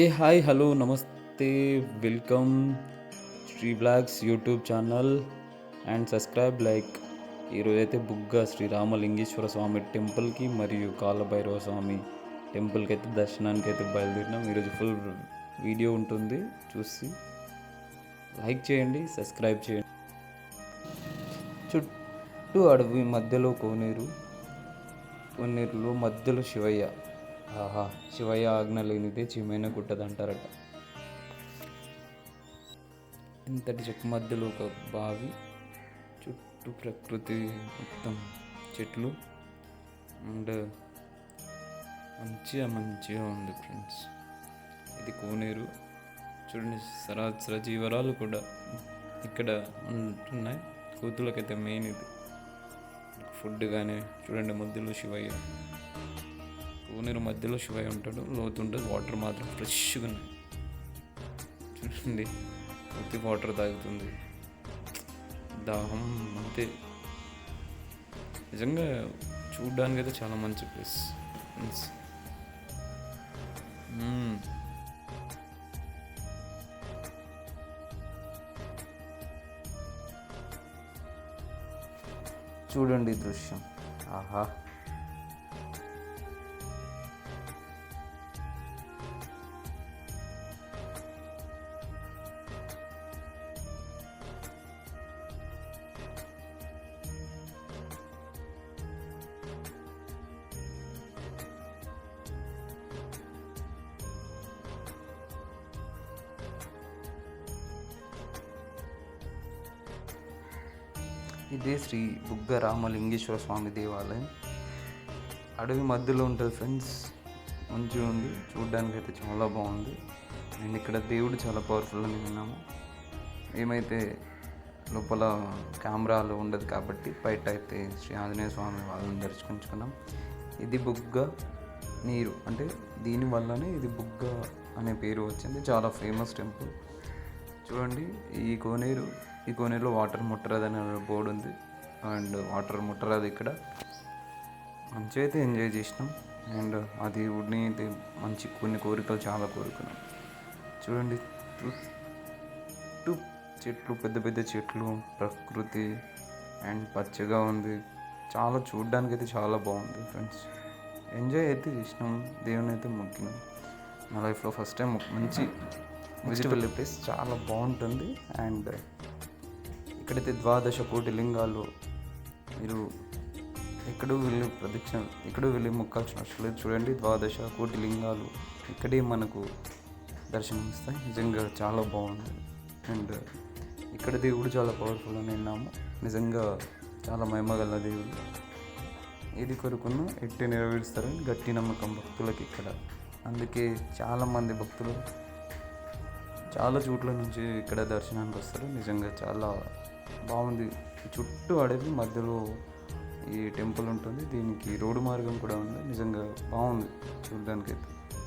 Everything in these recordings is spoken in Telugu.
Hey hi hello namaste welcome Sri blogs YouTube channel and subscribe like. ఈరోజైతే బుగ్గా బుగ్గ శ్రీ రామలింగేశ్వర స్వామి టెంపుల్కి మరియు కాలభైరవ స్వామి టెంపుల్కి అయితే దర్శనానికి అయితే బయలుదేరినాం ఈరోజు ఫుల్ వీడియో ఉంటుంది చూసి లైక్ చేయండి సబ్స్క్రైబ్ చేయండి. చుట్టూ అడవి మధ్యలో కోనేరు కోనేరులో మధ్యలో శివయ్య. ఆహా శివయ్య ఆజ్ఞ లేనిదే చిమైన గుట్టదంటారట ఇంతటి చెట్టు మధ్యలో ఒక బావి చుట్టూ ప్రకృతి మొత్తం చెట్లు అండ్ మంచిగా మంచిగా ఉంది ఫ్రెండ్స్. ఇది కోనేరు. చూడండి సరాసర జీవరాలు కూడా ఇక్కడ ఉంటున్నాయి. కూతులకైతే మెయిన్ ఇది. ఫుడ్ కానీ చూడండి మధ్యలో శివయ్య. కోనేరు మధ్యలో శివయ్య ఉంటాడు లోతు ఉంటుంది వాటర్ మాత్రం ఫ్రెష్గా ఉన్నాయి. చూడండి ప్రతి వాటర్ తాగుతుంది. దాహం అంతే. నిజంగా చూడ్డానికి అయితే చాలా మంచి ప్లేస్. Hmm. చూడండి దృశ్యం. ఆహా. ఇది శ్రీ బుగ్గ రామలింగేశ్వర స్వామి దేవాలయం. అడవి మధ్యలో ఉంటుంది ఫ్రెండ్స్. మంచిగా ఉంది. చూడ్డానికి అయితే చాలా బాగుంది. అండ్ ఇక్కడ దేవుడు చాలా పవర్ఫుల్ అని విన్నాము ఏమైతే లోపల కెమెరాలు ఉండదు కాబట్టి బయట అయితే శ్రీ ఆంజనేయ స్వామి వాళ్ళని దర్శించుకున్నాం. ఇది బుగ్గ నీరు. అంటే దీనివల్లనే ఇది బుగ్గ అనే పేరు వచ్చింది. చాలా ఫేమస్ టెంపుల్ చూడండి ఈ కోనేరు ఈ కోనేరులో వాటర్ ముట్టరాదు అనే బోర్డు ఉంది. అండ్ వాటర్ ముట్టరాదు ఇక్కడ. మంచిగా అయితే ఎంజాయ్ చేసినాం. అండ్ ఆ దేవుడిని అయితే మంచి కొన్ని కోరికలు చాలా కోరుకున్నాం. చూడండి చుట్టూ చెట్లు పెద్ద పెద్ద చెట్లు ప్రకృతి అండ్ పచ్చగా ఉంది. చాలా చూడడానికి అయితే చాలా బాగుంది ఫ్రెండ్స్. ఎంజాయ్ అయితే చేసినాం. దేవుని అయితే మొక్కినాం. నా లైఫ్లో ఫస్ట్ టైం మంచి విజిటబుల్ ప్లేస్ చాలా బాగుంటుంది. అండ్ ఇక్కడైతే ద్వాదశ కోటి లింగాలు మీరు ఎక్కడో వెళ్ళి ప్రదక్షిణ ఎక్కడో వెళ్ళి మొక్కాల్సిన అవసరం లేదు. చూడండి ద్వాదశ కోటి లింగాలు ఇక్కడే మనకు దర్శనం ఇస్తాయి నిజంగా చాలా బాగుంది. అండ్ ఇక్కడ దేవుడు చాలా పవర్ఫుల్ అని విన్నాము. నిజంగా చాలా మహిమగల దేవుడు. ఏది కొరుకున్న ఎట్టి నెరవేరుస్తారని గట్టి నమ్మకం భక్తులకి ఇక్కడ. అందుకే చాలామంది భక్తులు చాలా చోట్ల నుంచి ఇక్కడ దర్శనానికి వస్తారు. నిజంగా చాలా బాగుంది. చుట్టూ అడవి మధ్యలో ఈ టెంపుల్ ఉంటుంది. దీనికి రోడ్డు మార్గం కూడా ఉంది. నిజంగా బాగుంది చూడడానికైతే.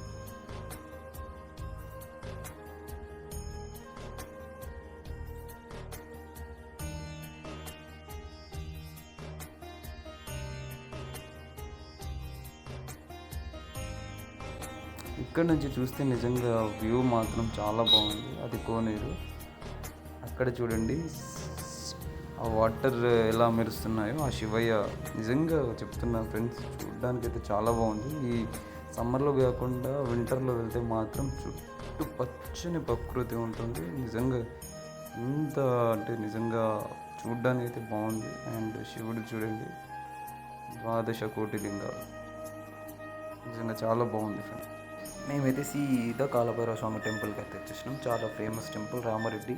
ఇక్కడ నుంచి చూస్తే నిజంగా వ్యూ మాత్రం చాలా బాగుంది. అది కోనేరు. అక్కడ చూడండి. ఆ వాటర్ ఎలా మెరుస్తున్నాయో ఆ శివయ్య నిజంగా చెప్తున్నా ఫ్రెండ్స్ చూడడానికి అయితే చాలా బాగుంది. ఈ సమ్మర్లో కాకుండా వింటర్లో వెళ్తే మాత్రం చుట్టూ పచ్చని ప్రకృతి ఉంటుంది. నిజంగా ఎంత అంటే నిజంగా చూడడానికి అయితే బాగుంది. అండ్ శివుడు చూడండి. ద్వాదశ కోటి లింగాలు. నిజంగా చాలా బాగుంది ఫ్రెండ్స్. మేమైతే సీదా కాలభైరవ స్వామి టెంపుల్కి అయితే వచ్చేసినాం. చాలా ఫేమస్ టెంపుల్ రామారెడ్డి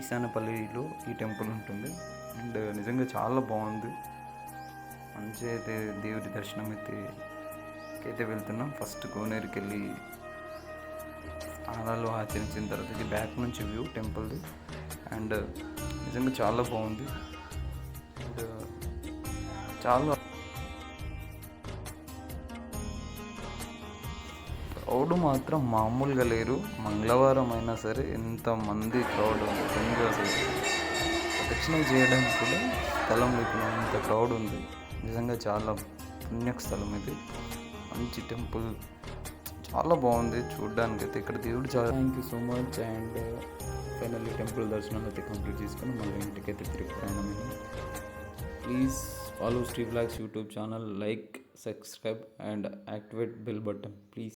ఈశానపల్లిలో ఈ టెంపుల్ ఉంటుంది. అండ్ నిజంగా చాలా బాగుంది. మంచిగా అయితే దేవుడి దర్శనం అయితే అయితే వెళ్తున్నాం. ఫస్ట్ కోనేరుకి వెళ్ళి స్నానాలు ఆచరించిన తర్వాత ఇది బ్యాక్ నుంచి వ్యూ టెంపుల్ది. అండ్ నిజంగా చాలా బాగుంది. అండ్ చాలా క్రౌడ్ మాత్రం మామూలుగా లేరు. మంగళవారం అయినా సరే ఎంతమంది క్రౌడ్ ఉంది. అసలు ప్రదక్షిణ చేయడానికి కూడా స్థలం లేకుండా అంత క్రౌడ్ ఉంది. నిజంగా చాలా పుణ్యస్థలం ఇది. మంచి టెంపుల్. చాలా బాగుంది చూడడానికి అయితే ఇక్కడ దేవుడు చాలా thank you so much and finally temple దర్శనం అయితే కంప్లీట్ చేసుకొని మళ్ళీ ఇంటికి అయితే తిరిగి ప్రయాణమైంది please follow Sri blogs YouTube channel like subscribe and activate bell button please